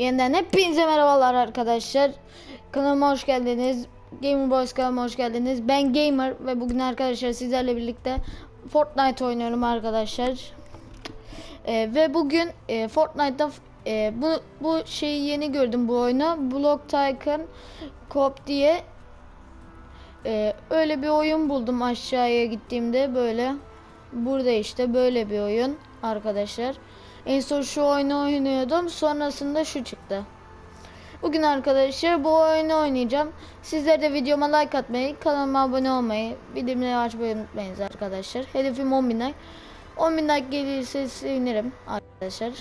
Yeniden hepinize merhabalar arkadaşlar. Kanalıma hoş geldiniz. Gamer Boys kanalıma hoş geldiniz. Ben Gamer ve bugün arkadaşlar sizlerle birlikte Fortnite oynuyorum arkadaşlar. Ee, ve bugün e, Fortnite'da e, bu bu şeyi yeni gördüm bu oyunu. Block Tycoon Cop diye e, öyle bir oyun buldum aşağıya gittiğimde böyle. Burada işte böyle bir oyun arkadaşlar. En son şu oyunu oynuyordum. Sonrasında şu çıktı. Bugün arkadaşlar bu oyunu oynayacağım. Sizler de videoma like atmayı, kanalıma abone olmayı, bildirimleri açmayı unutmayınız arkadaşlar. Hedefim 10 bin like. 10 bin like gelirse sevinirim arkadaşlar.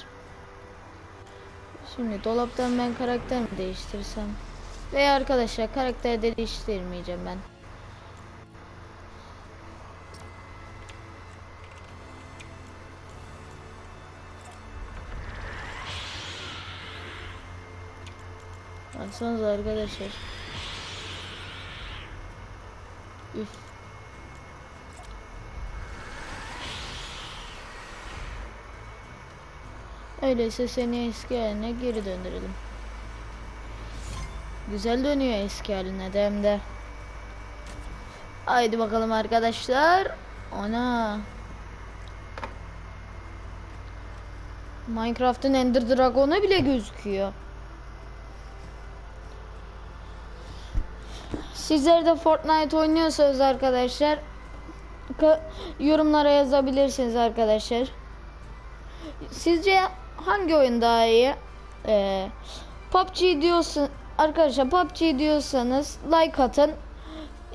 Şimdi dolaptan ben karakter mi değiştirsem? Veya arkadaşlar karakter de değiştirmeyeceğim ben. Baksanıza arkadaşlar. Üf. Öyleyse seni eski haline geri döndürelim. Güzel dönüyor eski haline de hem de. Haydi bakalım arkadaşlar. Ana. Minecraft'ın Ender Dragon'u bile gözüküyor. Sizler de Fortnite oynuyorsanız arkadaşlar ka- yorumlara yazabilirsiniz arkadaşlar. Sizce hangi oyun daha iyi? Ee, PUBG diyorsun arkadaşlar PUBG diyorsanız like atın.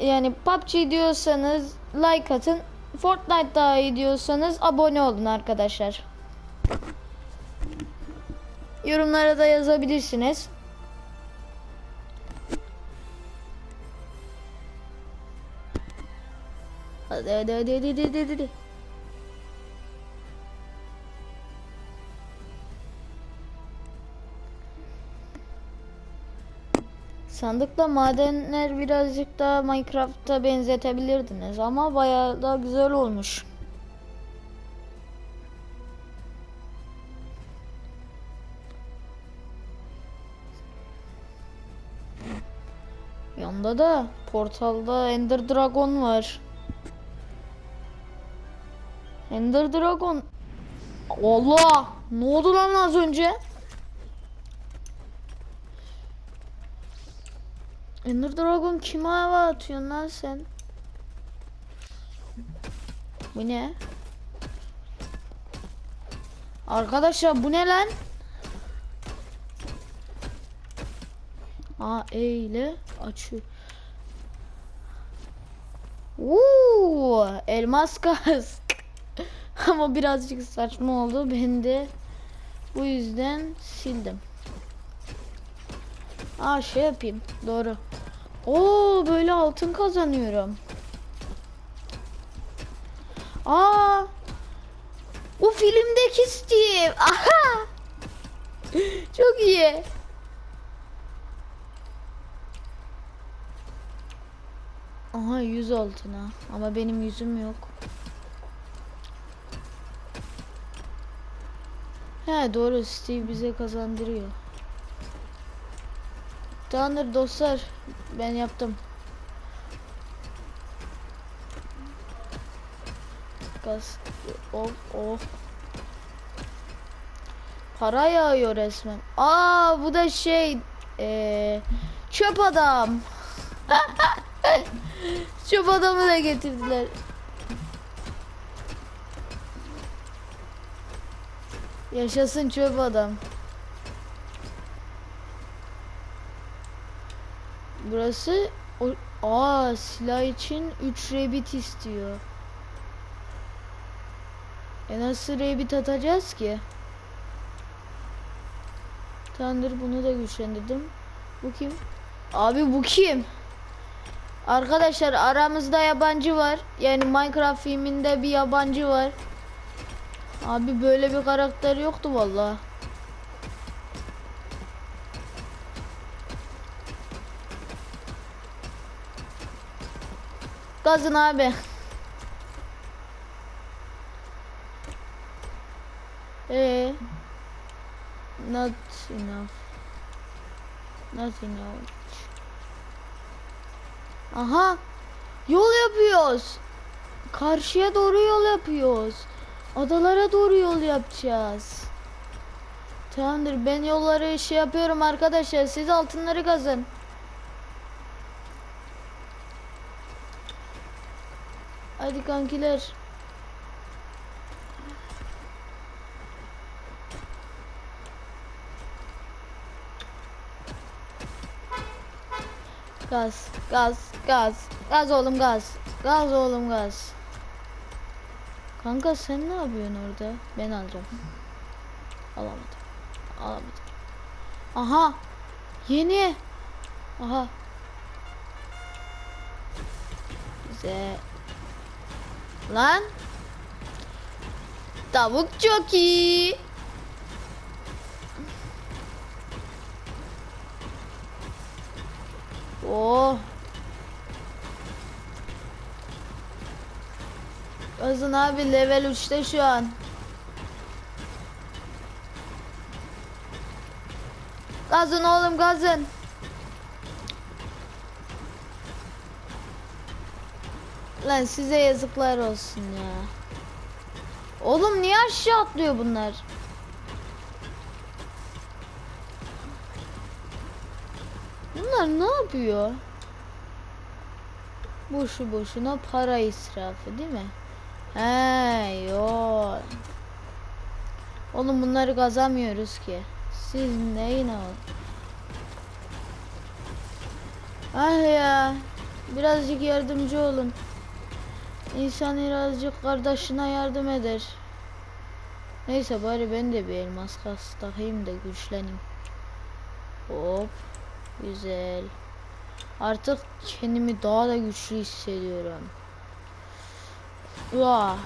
Yani PUBG diyorsanız like atın. Fortnite daha iyi diyorsanız abone olun arkadaşlar. Yorumlara da yazabilirsiniz. Hadi hadi hadi hadi hadi hadi, hadi. Sandıkla madenler birazcık daha Minecraft'a benzetebilirdiniz ama bayağı da güzel olmuş. Yanında da portalda Ender Dragon var. Ender Dragon. Allah! Ne oldu lan az önce? Ender Dragon kime hava atıyorsun lan sen? Bu ne? Arkadaşlar bu ne lan? Aa E ile açıyor. Uuu, elmas kask. Ama birazcık saçma oldu. Ben de bu yüzden sildim. Aa şey yapayım. Doğru. Oo böyle altın kazanıyorum. Aa! Bu filmdeki Steve. Aha! Çok iyi. Aha 100 altına. Ama benim yüzüm yok. He doğru Steve bize kazandırıyor. Tamamdır dostlar. Ben yaptım. Gaz. Of of. Para yağıyor resmen. Aa bu da şey. Ee, çöp adam. çöp adamı da getirdiler. Yaşasın çöp adam. Burası o aa silah için 3 rebit istiyor. E nasıl rebit atacağız ki? Tanrı bunu da güçlendirdim. Bu kim? Abi bu kim? Arkadaşlar aramızda yabancı var. Yani Minecraft filminde bir yabancı var. Abi böyle bir karakter yoktu vallahi. Gazın abi. Ee, not enough. Nasıl ya? Aha. Yol yapıyoruz. Karşıya doğru yol yapıyoruz. Adalara doğru yol yapacağız. Tamamdır ben yolları şey yapıyorum arkadaşlar. Siz altınları kazın. Hadi kankiler. Gaz, gaz, gaz. Gaz oğlum gaz. Gaz oğlum gaz. Kanka sen ne yapıyorsun orada? Ben alacağım. Alamadım. Alamadım. Aha. Yeni. Aha. Güzel. Lan. Tavuk çok iyi. Oh. Kazın abi level 3'te şu an. Gazın oğlum gazın. Lan size yazıklar olsun ya. Oğlum niye aşağı atlıyor bunlar? Bunlar ne yapıyor? Boşu boşuna para israfı değil mi? He yok. Oğlum bunları kazamıyoruz ki. Siz neyin ol? Ah ya. Birazcık yardımcı olun. İnsan birazcık kardeşine yardım eder. Neyse bari ben de bir elmas kas takayım da güçleneyim. Hop. Güzel. Artık kendimi daha da güçlü hissediyorum. Vah.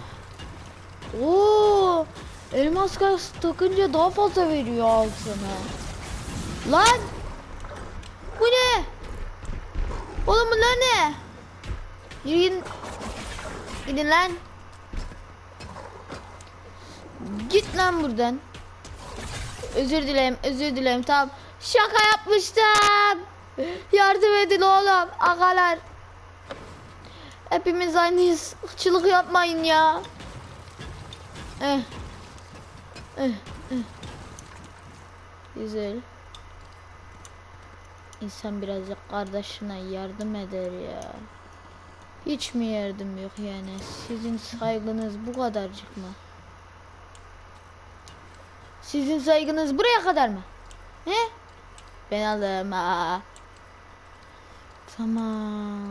Oo! Elmas kas takınca daha fazla veriyor altına. Lan! Bu ne? Oğlum bunlar ne? Yürüyün. Gidin lan. Git lan buradan. Özür dilerim, özür dilerim. Tamam. Şaka yapmıştım. Yardım edin oğlum. Agalar. Hepimiz aynıyız. Irkçılık yapmayın ya. Eh. Eh, eh. Güzel. İnsan birazcık kardeşine yardım eder ya. Hiç mi yardım yok yani? Sizin saygınız bu kadarcık mı? Sizin saygınız buraya kadar mı? He? Ben alırım ha. Tamam.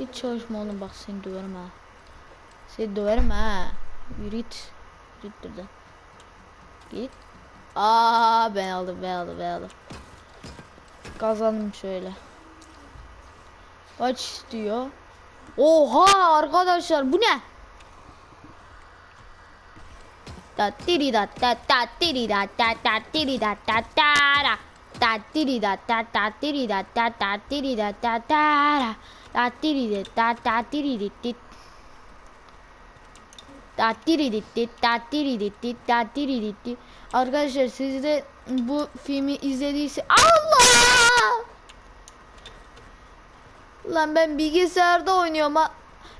Hiç çalışma oğlum bak seni döverim ha. Seni döverim ha. Yürü git. Git buradan. Git. Aa ben aldım ben aldım ben aldım. Kazandım şöyle. Kaç istiyor? Oha arkadaşlar bu ne? Da tiri da da da tiri da da da tiri da da da da da tiri da da da tiri da da da tiri da da da da tiri da da da tiri di di da tiri di di da tiri di di da tiri di di Arkadaşlar siz de bu filmi izlediyse Allah! Lan ben bilgisayarda oynuyorum.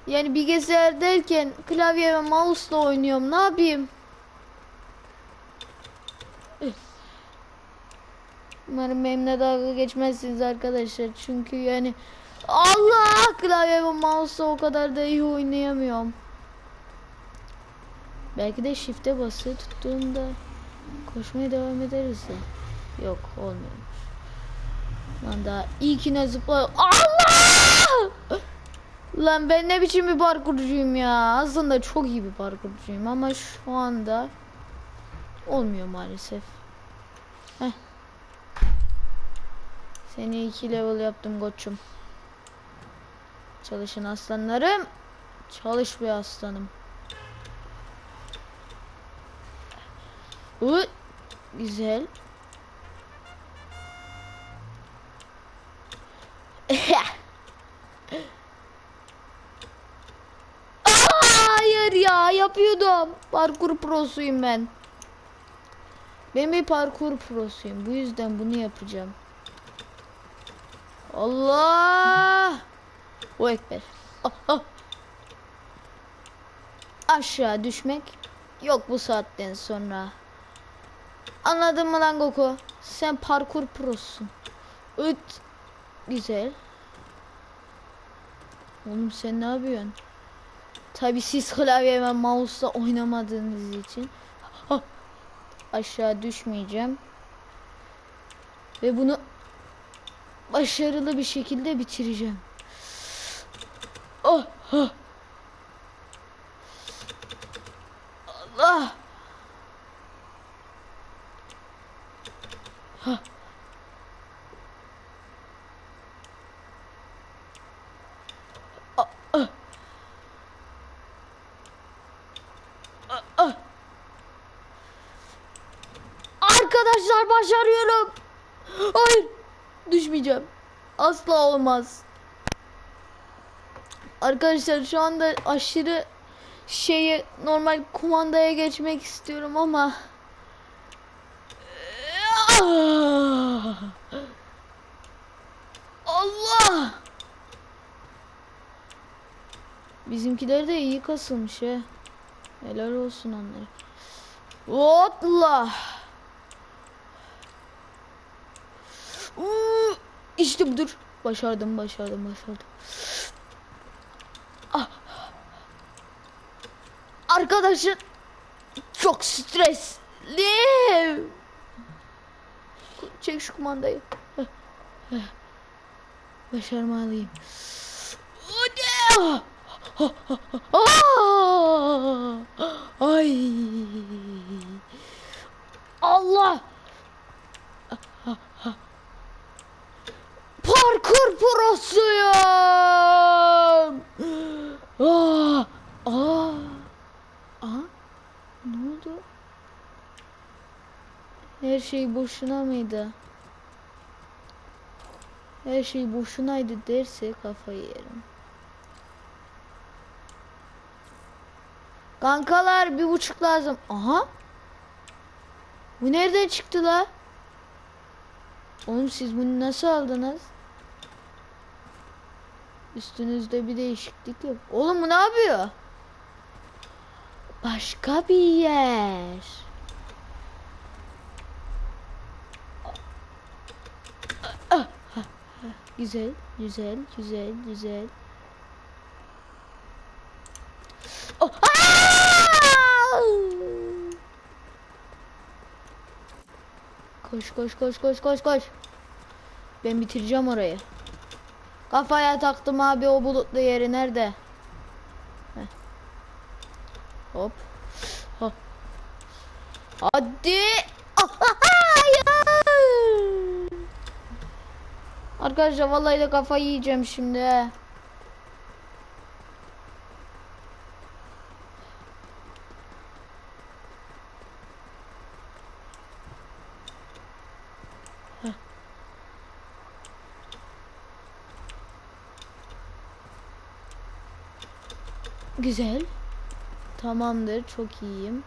Yani bilgisayar derken klavye ve mouse'la oynuyorum. Ne yapayım? Umarım benimle dalga geçmezsiniz arkadaşlar. Çünkü yani Allah klavye ve mouse'la o kadar da iyi oynayamıyorum. Belki de shift'e basılı tuttuğunda koşmaya devam ederiz de. Yok olmuyormuş. Lan daha ilkine zıpla. Allah! Lan ben ne biçim bir parkurcuyum ya. Aslında çok iyi bir parkurcuyum ama şu anda olmuyor maalesef. Seni iki level yaptım koçum. Çalışın aslanlarım. Çalış bir aslanım. Uy, güzel. Hayır ya yapıyordum. Parkur prosuyum ben. Ben bir parkur prosuyum. Bu yüzden bunu yapacağım. Allah! O ekber. Ah, ah. Aşağı düşmek yok bu saatten sonra. Anladın mı lan Goku? Sen parkur prosun. Üt. Güzel. Oğlum sen ne yapıyorsun? Tabi siz klavye ve mouse'la oynamadığınız için. Aşağı düşmeyeceğim. Ve bunu başarılı bir şekilde bitireceğim. Oh, oh. Allah. Ah, ah. Ah, ah. Arkadaşlar başarıyorum. Hayır. Düşmeyeceğim. Asla olmaz. Arkadaşlar şu anda aşırı şeyi normal kumandaya geçmek istiyorum ama Allah! Bizimkiler de iyi kasılmış he. Helal olsun onlara. Hopla. Uuu, İşte budur. Başardım, başardım, başardım. Ah. Arkadaşlar çok stresli. Çek şu kumandayı. Başarmalıyım. Aa! Ay. Allah. Parkur prosuyum. Aa! Aa! Aa! Ne oldu? Her şey boşuna mıydı? Her şey boşunaydı derse kafayı yerim. Kankalar bir buçuk lazım. Aha. Bu nereden çıktı la? Oğlum siz bunu nasıl aldınız? Üstünüzde bir değişiklik yok. Oğlum bu ne yapıyor? Başka bir yer. Güzel, güzel, güzel, güzel. Oh! Koş koş koş koş koş koş. Ben bitireceğim orayı. Kafaya taktım abi o bulutlu yeri nerede? Heh. Hop. Hop. Hadi. Hayır. Arkadaşlar vallahi de kafayı yiyeceğim şimdi. Güzel. Tamamdır. Çok iyiyim.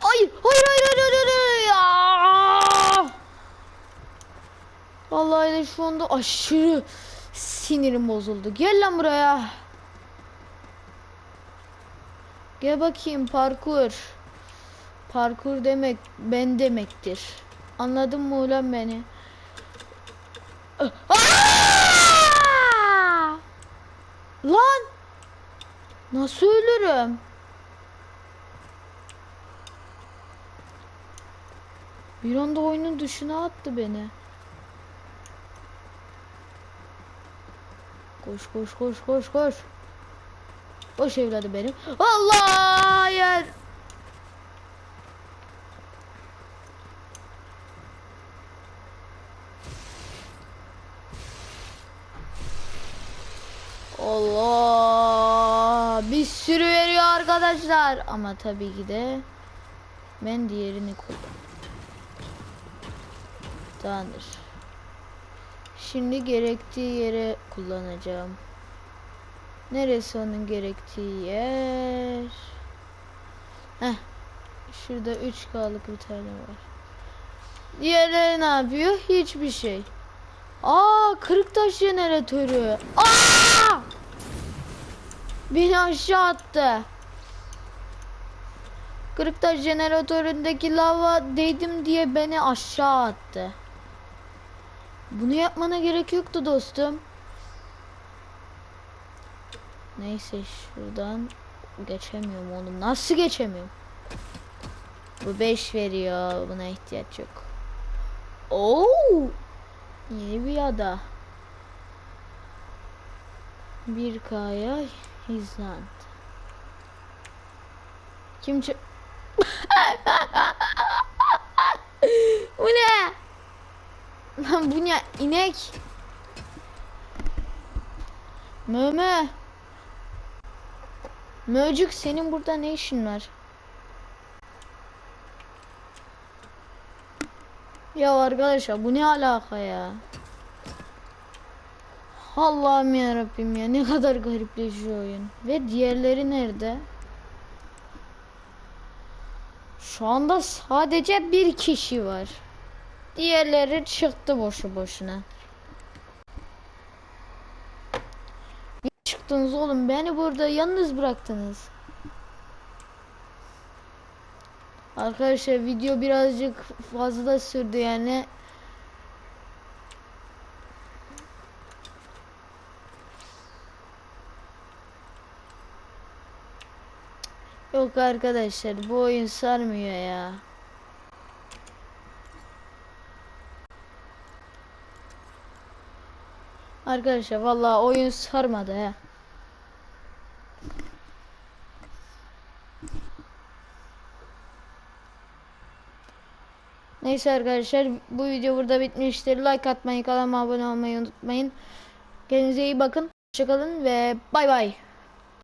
Hayır, hayır, hayır, hayır, hayır, hayır. Ya! Vallahi de şu anda aşırı sinirim bozuldu. Gel lan buraya. Gel bakayım parkur. Parkur demek ben demektir. Anladın mı ulan beni? Aa! Lan! Nasıl ölürüm? Bir anda oyunun dışına attı beni. Koş koş koş koş koş. Koş evladı benim. Allah hayır. Allah bir sürü veriyor arkadaşlar ama tabii ki de ben diğerini kullan. Tamamdır. Şimdi gerektiği yere kullanacağım. Neresi onun gerektiği yer? Heh. Şurada 3K'lık bir tane var. Diğerleri ne yapıyor? Hiçbir şey. Aa kırık taş jeneratörü. Aa! Beni aşağı attı. Kırık taş jeneratöründeki lava değdim diye beni aşağı attı. Bunu yapmana gerek yoktu dostum. Neyse şuradan geçemiyorum oğlum. Nasıl geçemiyorum? Bu 5 veriyor. Buna ihtiyaç yok. Oo! Yeni bir ada. 1K'ya hizmet. Kim ç- Bu ne? Lan bu ne? İnek. Möme. Möcük senin burada ne işin var? Ya arkadaşlar bu ne alaka ya? Allah'ım ya Rabbim ya ne kadar garipleşiyor oyun. Ve diğerleri nerede? Şu anda sadece bir kişi var. Diğerleri çıktı boşu boşuna. Niye çıktınız oğlum? Beni burada yalnız bıraktınız. Arkadaşlar video birazcık fazla sürdü yani. Yok arkadaşlar bu oyun sarmıyor ya. Arkadaşlar vallahi oyun sarmadı he. Neyse arkadaşlar bu video burada bitmiştir. Like atmayı, kanalıma abone olmayı unutmayın. Kendinize iyi bakın. Hoşçakalın ve bay bay.